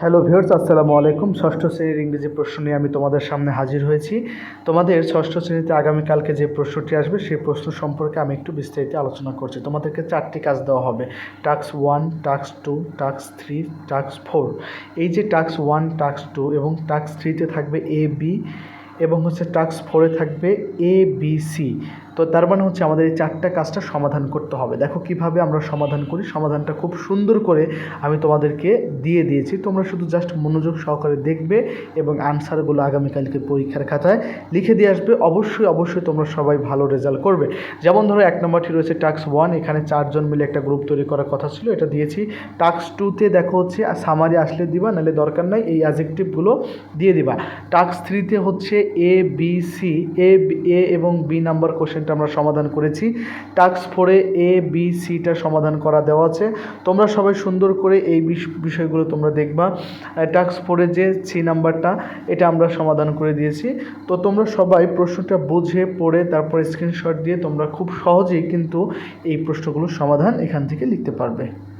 Hello viewers আসসালামু আলাইকুম। ষষ্ঠ শ্রেণির ইংরেজি প্রশ্ন নিয়ে আমি তোমাদের সামনে হাজির হয়েছি। তোমাদের ষষ্ঠ শ্রেণীতে আগামীকালকে যে প্রশ্নটি আসবে, সেই প্রশ্ন সম্পর্কে আমি একটু বিস্তারিত আলোচনা করছি। তোমাদেরকে চারটি কাজ দেওয়া হবে। Task one, task two, task three, task four. এই যে টাস্ক ওয়ান, টাস্ক টু এবং টাস্ক থ্রিতে থাকবে এ বি এবং হচ্ছে টাস্ক ফোরে থাকবে এ বি সি তো তার মানে হচ্ছে আমাদের এই চারটা কাজটা সমাধান করতে হবে। দেখো কীভাবে আমরা সমাধান করি, সমাধানটা খুব সুন্দর করে আমি তোমাদেরকে দিয়ে দিয়েছি। তোমরা শুধু জাস্ট মনোযোগ সহকারে দেখবে এবং আনসারগুলো আগামীকালকে পরীক্ষার খাতায় লিখে দিয়ে আসবে। অবশ্যই অবশ্যই তোমরা সবাই ভালো রেজাল্ট করবে। যেমন ধরো এক নম্বরটি রয়েছে টাস্ক ওয়ান এখানে চারজন মিলে একটা গ্রুপ তৈরি করার কথা ছিল, এটা দিয়েছি। টাস্ক টুতে দেখো হচ্ছে সামারি আসলে দিবা, নাহলে দরকার নাই, এই অ্যাজেক্টিভগুলো দিয়ে দিবা। টাস্ক থ্রিতে হচ্ছে এ বি সি এ এ এবং বি নাম্বার কোশ্চেনটা আমরা সমাধান করেছি। টাস্ক ফোরে এ বি সিটা সমাধান করা দেওয়া আছে। তোমরা সবাই সুন্দর করে এই বিষ- বিষয়গুলো তোমরা দেখবা। টাস্ক ফোরে যে সি নাম্বারটা এটা আমরা সমাধান করে দিয়েছি। তো তোমরা সবাই প্রশ্নটা বুঝে, পড়ে, তারপর স্ক্রিনশট দিয়ে তোমরা খুব সহজেই কিন্তু এই প্রশ্নগুলোর সমাধান এখান থেকে লিখতে পারবে।